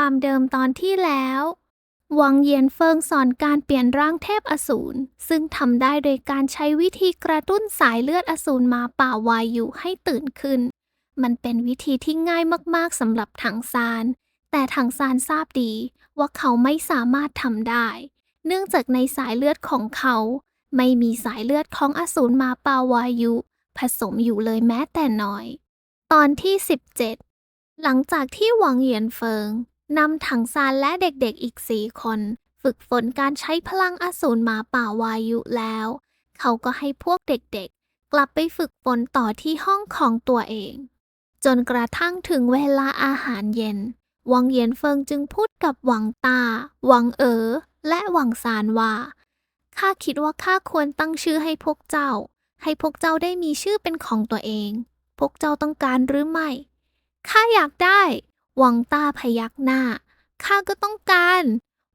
ความเดิมตอนที่แล้วหวังเยียนเฟิงสอนการเปลี่ยนร่างเทพอสูรซึ่งทำได้โดยการใช้วิธีกระตุ้นสายเลือดอสูรมาป่าวายุให้ตื่นขึ้น มันเป็นวิธีที่ง่ายมากๆสำหรับถังซาน แต่ถังซานทราบดีว่าเขาไม่สามารถทำได้ เนื่องจากในสายเลือดของเขา ไม่มีสายเลือดของอสูรมาปาวายุ ผสมอยู่เลยแม้แต่น้อย ตอนที่ 17 หลังจากที่หวังเหยียนเฟิง นำถังซานและเด็กๆอีกสี่คน ฝึกฝนการใช้พลังอสูรหมาป่าวายุแล้ว เขาก็ให้พวกเด็กๆ กลับไปฝึกฝนต่อที่ห้องของตัวเอง จนกระทั่งถึงเวลาอาหารเย็น วังเยียนเฟิงจึงพูดกับหวังตาหวังเอ๋อ และหวังซานว่า ข้าคิดว่าข้าควรตั้งชื่อให้พวกเจ้า ให้พวกเจ้าได้มีชื่อเป็นของตัวเอง พวกเจ้าต้องการหรือไม่ ข้าอยากได้ วังตาพยักหน้า ข้าก็ต้องการ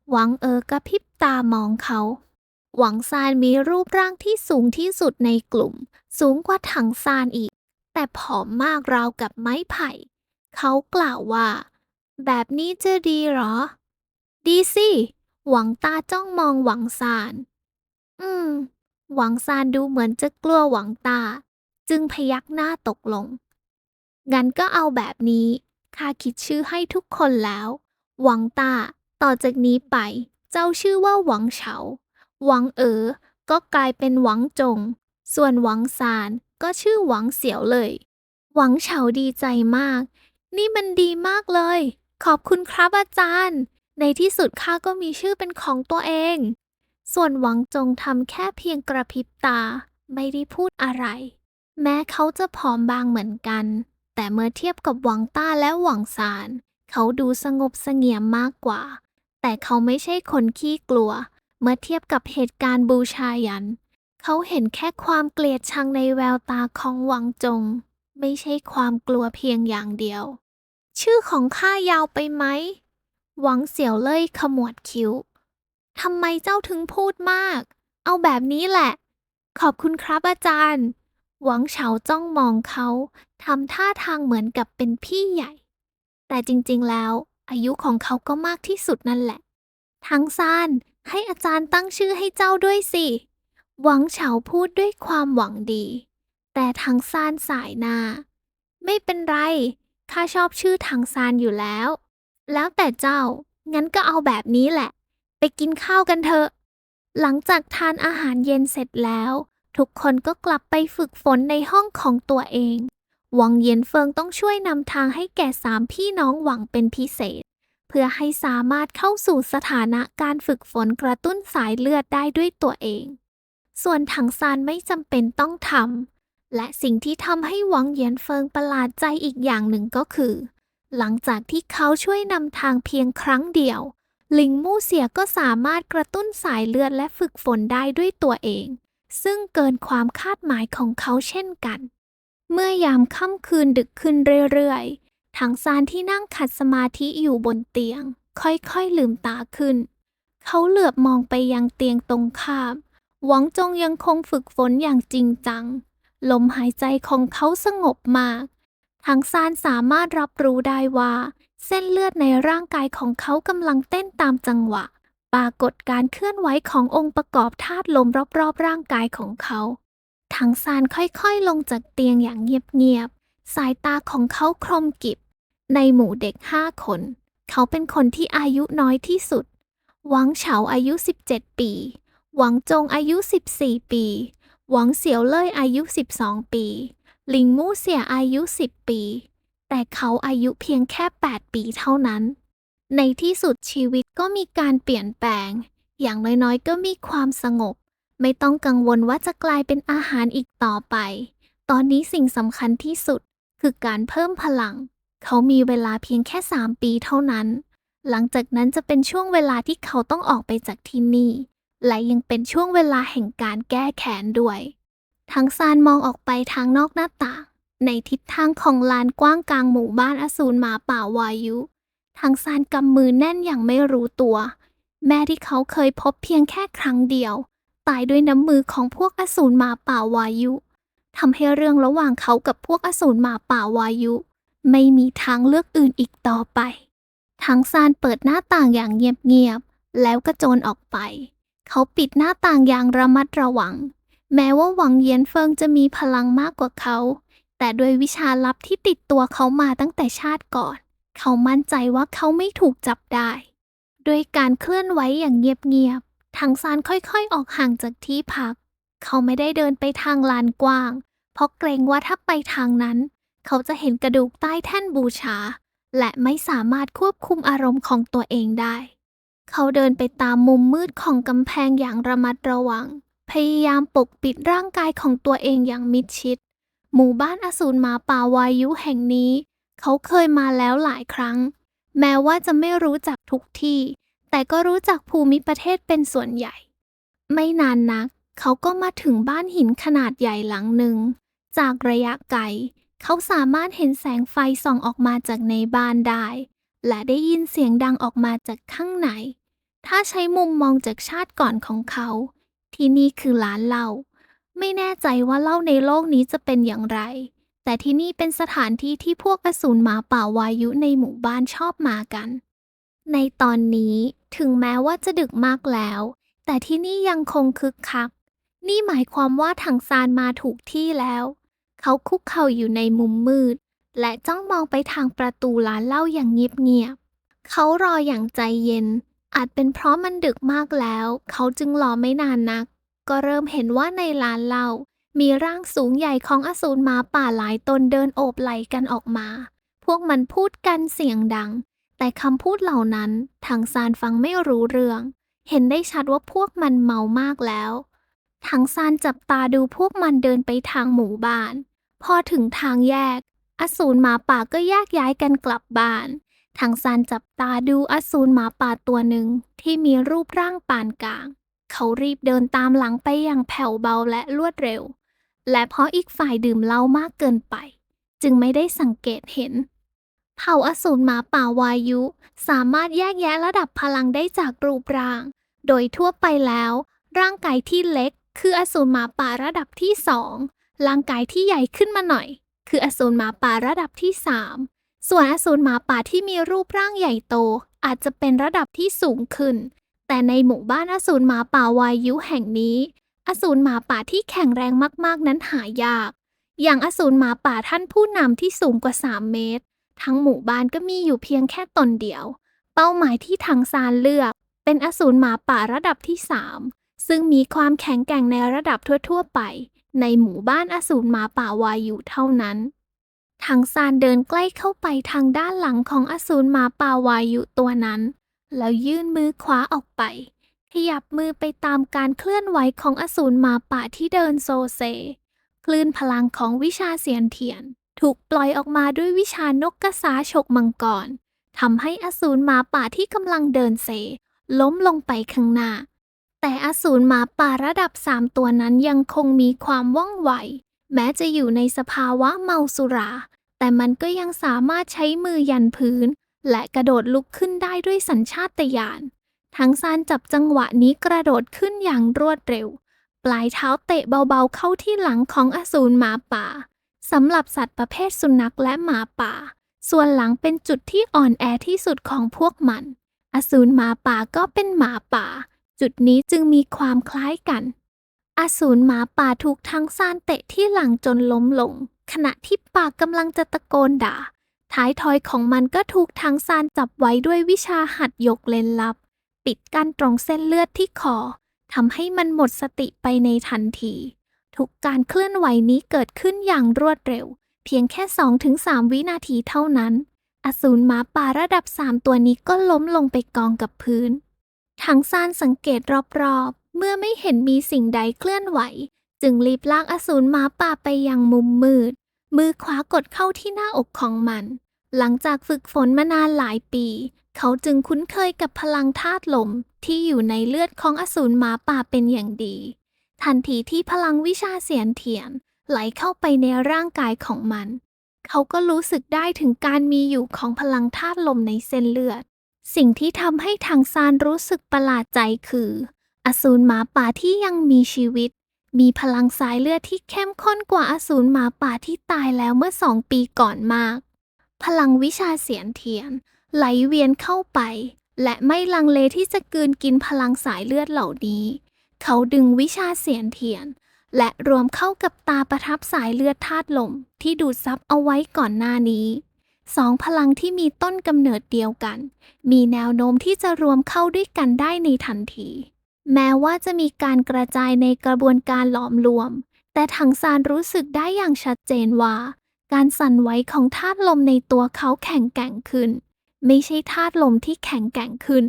หวังเอ๋อกระพริบตามองเขา หวังซานมีรูปร่างที่สูงที่สุดในกลุ่ม สูงกว่าถังซานอีก แต่ผอมมากราวกับไม้ไผ่ เขากล่าวว่า แบบนี้จะดีหรอ ดีสิ หวังตาจ้องมองหวังซาน อืม หวังซานดูเหมือนจะกลัวหวังตา จึงพยักหน้าตกลง งั้นก็เอาแบบนี้ ข้าคิดชื่อให้ทุกคนแล้ว หวังตา ต่อจากนี้ไป เจ้าชื่อว่าหวังเฉา หวังเอ๋อ ก็กลายเป็นหวังจง ส่วนหวังซานก็ชื่อหวังเสี่ยวเลย หวังเฉาดีใจมาก นี่มันดีมากเลย ขอบคุณครับอาจารย์ ในที่สุดข้าก็มีชื่อเป็นของตัวเอง ส่วนหวังจงทำแค่เพียงกระพริบตา ไม่ได้พูดอะไร แม้เขาจะผอมบางเหมือนกัน แต่เมื่อเทียบกับหวังต้าและหวังซาน เขาดูสงบเสงี่ยมมากกว่า แต่เขาไม่ใช่คนขี้กลัว เมื่อเทียบกับเหตุการณ์บูชายัน เขาเห็นแค่ความเกลียดชังในแววตาของหวังจง ไม่ใช่ความกลัวเพียงอย่างเดียว ชื่อของข้ายาวไปไหม หวังเสี่ยวเล่ยขมวดคิ้วทำไมเจ้าถึงพูดมาก เอาแบบนี้แหละ ขอบคุณครับอาจารย์ หวังเฉาจ้องมองเขา ทำท่าทางเหมือนกับเป็นพี่ใหญ่ แต่จริงๆแล้ว อายุของเขาก็มากที่สุดนั่นแหละทั้งซานให้อาจารย์ตั้งชื่อให้เจ้าด้วยสิ หวังเฉาพูดด้วยความหวังดี แต่ทางซานสายหน้า ไม่เป็นไร ข้าชอบชื่อทางซานอยู่แล้ว แล้วแต่เจ้า งั้นก็เอาแบบนี้แหละ ไปกินข้าวกันเถอะ หลังจากทานอาหารเย็นเสร็จแล้ว ทุกคนก็กลับไปฝึกฝนในห้องของตัวเอง วังเย็นเฟิงต้องช่วยนำทางให้แก่สามพี่น้องหวังเป็นพิเศษ เพื่อให้สามารถเข้าสู่สถานะการฝึกฝนกระตุ้นสายเลือดได้ด้วยตัวเอง ส่วนถังซานไม่จำเป็นต้องทำและสิ่งที่ทำให้หวังเยียนเฟิงประหลาดใจอีกอย่างหนึ่งก็คือ หลังจากที่เขาช่วยนำทางเพียงครั้งเดียว ลิงมู่เสียก็สามารถกระตุ้นสายเลือดและฝึกฝนได้ด้วยตัวเอง ซึ่งเกินความคาดหมายของเขาเช่นกัน เมื่อยามค่ำคืนดึกขึ้นเรื่อยๆ ถังซานที่นั่งขัดสมาธิอยู่บนเตียง ค่อยๆลืมตาขึ้น เขาเหลือบมองไปยังเตียงตรงข้าม หวังจงยังคงฝึกฝนอย่างจริงจัง ลมหายใจของเขาสงบมากทางซานสามารถรับรู้ได้ว่า เส้นเลือดในร่างกายของเขากำลังเต้นตามจังหวะ ปรากฏการเคลื่อนไหวขององค์ประกอบธาตุลมรอบๆร่างกายของเขา ทางซานค่อยๆลงจากเตียงอย่างเงียบๆ สายตาของเขาคมกิบ ในหมู่เด็กห้าคน เขาเป็นคนที่อายุน้อยที่สุด หวังเฉาอายุ 17 ปี หวังจงอายุ 14 ปี หวังเสี่ยวเล่ยอายุ 12 ปีลิงมู่เสี่ยอายุ 10 ปี แต่เขาอายุเพียงแค่ 8 ปีเท่านั้น ในที่สุดชีวิตก็มีการเปลี่ยนแปลง อย่างน้อยๆ ก็มีความสงบ ไม่ต้องกังวลว่าจะกลายเป็นอาหารอีกต่อไป ตอนนี้สิ่งสำคัญที่สุดคือการเพิ่มพลัง เขามีเวลาเพียงแค่ 3 ปีเท่านั้น หลังจากนั้นจะเป็นช่วงเวลาที่เขาต้องออกไปจากที่นี่ และยังเป็นช่วงเวลาแห่งการแก้แค้นด้วยทั้งซานมองออกไปทางนอกหน้าต่าง ในทิศทางของลานกว้างกลางหมู่บ้านอสูรหมาป่าวายุ ทางซานกำมือแน่นอย่างไม่รู้ตัว แม่ที่เขาเคยพบเพียงแค่ครั้งเดียว ตายด้วยน้ำมือของพวกอสูรหมาป่าวายุทำให้เรื่องระหว่างเขากับพวกอสูรหมาป่าวายุ ไม่มีทางเลือกอื่นอีกต่อไปทังซานเปิดหน้าต่างอย่างเงียบๆแล้วกระโจนออกไป เขาปิดหน้าต่างอย่างระมัดระวัง แม้ว่าหวังเยียนเฟิงจะมีพลังมากกว่าเขา แต่ด้วยวิชาลับที่ติดตัวเขามาตั้งแต่ชาติก่อน เขามั่นใจว่าเขาไม่ถูกจับได้ด้วยการเคลื่อนไหวอย่างเงียบๆ ทังซานค่อยๆออกห่างจากที่พัก เขาไม่ได้เดินไปทางลานกว้าง เพราะเกรงว่าถ้าไปทางนั้น เขาจะเห็นกระดูกใต้แท่นบูชา และไม่สามารถควบคุมอารมณ์ของตัวเองได้ เขาเดินไปตามมุมมืดของกำแพงอย่างระมัดระวัง พยายามปกปิดร่างกายของตัวเองอย่างมิดชิด หมู่บ้านอสูรหมาป่าวายุแห่งนี้ เขาเคยมาแล้วหลายครั้ง แม้ว่าจะไม่รู้จักทุกที่ แต่ก็รู้จักภูมิประเทศเป็นส่วนใหญ่ ไม่นานนัก เขาก็มาถึงบ้านหินขนาดใหญ่หลังหนึ่ง จากระยะไกล เขาสามารถเห็นแสงไฟส่องออกมาจากในบ้านได้ และได้ยินเสียงดังออกมาจากข้างใน ถ้าใช้มุมมองจากชาติก่อนของเขา ที่นี่คือร้านเหล้าไม่แน่ใจว่าเหล้าในโลกนี้จะเป็นอย่างไร แต่ที่นี่เป็นสถานที่ที่พวกอสูรหมาป่าวายุในหมู่บ้านชอบมากัน ในตอนนี้ ถึงแม้ว่าจะดึกมากแล้ว แต่ที่นี่ยังคงคึกคัก นี่หมายความว่าถังซานมาถูกที่แล้ว เขาคุกเข่าอยู่ในมุมมืด และจ้องมองไปทางประตูร้านเหล้าอย่างเงียบๆเขารออย่างใจเย็น อาจเป็นเพราะมันดึกมากแล้ว เขาจึงรอไม่นานนัก ก็เริ่มเห็นว่าในร้านเหล้ามีร่างสูงใหญ่ของอสูรหมาป่าหลายตนเดินโอบไหล่กันออกมา พวกมันพูดกันเสียงดัง แต่คำพูดเหล่านั้นทางซานฟังไม่รู้เรื่อง เห็นได้ชัดว่าพวกมันเมามากแล้วทังซานจับตาดูพวกมันเดินไปทางหมู่บ้าน พอถึงทางแยก อสูรหมาป่าก็แยกย้ายกันกลับบ้านทังซานจับตาดูอสูรหมาป่าตัวหนึ่งที่มีรูปร่างปานกลาง เขารีบเดินตามหลังไปอย่างแผ่วเบาและรวดเร็ว และเพราะอีกฝ่ายดื่มเหล้ามากเกินไป จึงไม่ได้สังเกตเห็น เผ่าอสูรหมาป่าวายุ สามารถแยกแยะระดับพลังได้จากรูปร่าง โดยทั่วไปแล้ว ร่างกายที่เล็ก คืออสูรหมาป่าระดับที่สองร่างกายที่ใหญ่ขึ้นมาหน่อย คืออสูรหมาป่าระดับที่สามส่วนอสูรหมาป่าที่มีรูปร่างใหญ่โต อาจจะเป็นระดับที่สูงขึ้น แต่ในหมู่บ้านอสูรหมาป่าวายุแห่งนี้ อสูรหมาป่าที่แข็งแรงมากๆนั้นหายาก อย่างอสูรหมาป่าท่านผู้นำที่สูงกว่า 3 เมตร ทั้งหมู่บ้านก็มีอยู่เพียงแค่ตนเดียว เป้าหมายที่ทางซานเลือก เป็นอสูรหมาป่าระดับที่3ซึ่งมีความแข็งแกร่งในระดับทั่ว ๆ ไป ในหมู่บ้านอสูรหมาป่าวายุเท่านั้นทางซานเดินใกล้เข้าไปทางด้านหลังของอสูรหมาป่าวายุตัวนั้น แล้วยื่นมือขวาออกไป ขยับมือไปตามการเคลื่อนไหวของอสูรหมาป่าที่เดินโซเซ คลื่นพลังของวิชาเสียนเทียน ถูกปล่อยออกมาด้วยวิชานกกระสาฉกมังกรทำให้อสูรหมาป่าที่กำลังเดินเซ ล้มลงไปข้างหน้า แต่อสูรหมาป่าระดับสามตัวนั้นยังคงมีความว่องไว แม้จะอยู่ในสภาวะเมาสุรา แต่มันก็ยังสามารถใช้มือยันพื้น และกระโดดลุกขึ้นได้ด้วยสัญชาตญาณทั้งซานจับจังหวะนี้กระโดดขึ้นอย่างรวดเร็ว ปลายเท้าเตะเบาๆเข้าที่หลังของอสูรหมาป่า สำหรับสัตว์ประเภทสุนัขและหมาป่า ส่วนหลังเป็นจุดที่อ่อนแอที่สุดของพวกมัน อสูรหมาป่าก็เป็นหมาป่า จุดนี้จึงมีความคล้ายกัน อสูรหมาป่าถูกทั้งซานเตะที่หลังจนล้มลง ขณะที่ปากกำลังจะตะโกนด่า ท้ายทอยของมันก็ถูกทางซานจับไว้ด้วยวิชาหัดยกเลนลับ ปิดกั้นตรงเส้นเลือดที่คอทำให้มันหมดสติไปในทันที ทุกการเคลื่อนไหวนี้เกิดขึ้นอย่างรวดเร็ว เพียงแค่ 2-3 วินาทีเท่านั้น อสูรหมาป่าระดับ 3 ตัวนี้ก็ล้มลงไปกองกับพื้น ทางซานสังเกตรอบๆ เมื่อไม่เห็นมีสิ่งใดเคลื่อนไหว จึงรีบลากอสูรหมาป่าไปยังมุมมืด มือขวากดเข้าที่หน้าอกของมัน หลังจากฝึกฝนมานานหลายปี เขาจึงคุ้นเคยกับพลังธาตุลมที่อยู่ในเลือดของอสูรหมาป่าเป็นอย่างดี ทันทีที่พลังวิชาเสียนเทียนไหลเข้าไปในร่างกายของมัน เขาก็รู้สึกได้ถึงการมีอยู่ของพลังธาตุลมในเส้นเลือด สิ่งที่ทำให้ทางซานรู้สึกประหลาดใจคือ อสูรหมาป่าที่ยังมีชีวิต มีพลังสายเลือดที่เข้มข้นกว่าอสูรหมาป่าที่ตายแล้วเมื่อสองปีก่อนมาก พลังวิชาเสียนเทียน ไหลเวียนเข้าไป และไม่ลังเลที่จะกืนกินพลังสายเลือดเหล่านี้ เขาดึงวิชาเสียนเทียน และรวมเข้ากับตาประทับสายเลือดธาตุลมที่ดูดซับเอาไว้ก่อนหน้านี้สองพลังที่มีต้นกำเนิดเดียวกัน มีแนวโน้มที่จะรวมเข้าด้วยกันได้ในทันที แม้ว่าจะมีการกระจายในกระบวนการหลอมรวม แต่ถังซานรู้สึกได้อย่างชัดเจนว่า การสั่นไหวของธาตุลมในตัวเขาแข็งแกร่งขึ้น ไม่ใช่ธาตุลมที่แข็งแกร่งขึ้น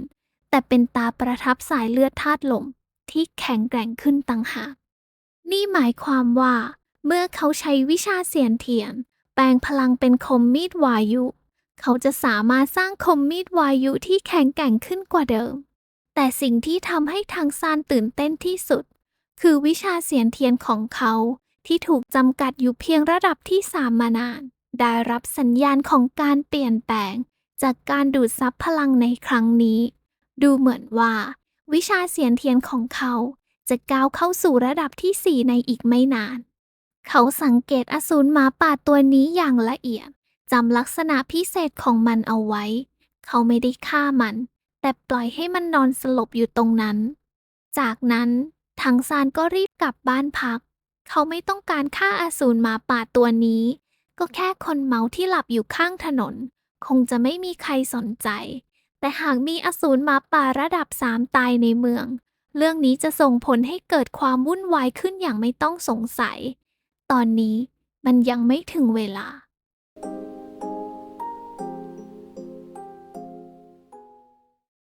แต่เป็นตาประทับสายเลือดธาตุลม ที่แข็งแกร่งขึ้นต่างหาก นี่หมายความว่า เมื่อเขาใช้วิชาเสียนเทียน แปลงพลังเป็นคมมีดวายุ เขาจะสามารถสร้างคมมีดวายุที่แข็งแกร่งขึ้นกว่าเดิม แต่สิ่งที่ทำให้ทางซานตื่นเต้นที่สุด คือวิชาเสียนเทียนของเขาที่ถูกจำกัดอยู่เพียงระดับที่สามมานาน ได้รับสัญญาณของการเปลี่ยนแปลง จากการดูดซับพลังในครั้งนี้ ดูเหมือนว่า วิชาเสียนเทียนของเขาจะก้าวเข้าสู่ระดับที่สี่ในอีกไม่นาน เขาสังเกตอสูรหมาป่าตัวนี้อย่างละเอียดจำลักษณะพิเศษของมันเอาไว้ เขาไม่ได้ฆ่ามัน แต่ปล่อยให้มันนอนสลบอยู่ตรงนั้น จากนั้นทังซานก็รีบกลับบ้านพัก เขาไม่ต้องการฆ่าอสูรหมาป่าตัวนี้ ก็แค่คนเมาที่หลับอยู่ข้างถนน คงจะไม่มีใครสนใจ แต่หากมีอสูรหมาป่าระดับสามตายในเมือง เรื่องนี้จะส่งผลให้เกิดความวุ่นวายขึ้นอย่างไม่ต้องสงสัย ตอนนี้มันยังไม่ถึงเวลา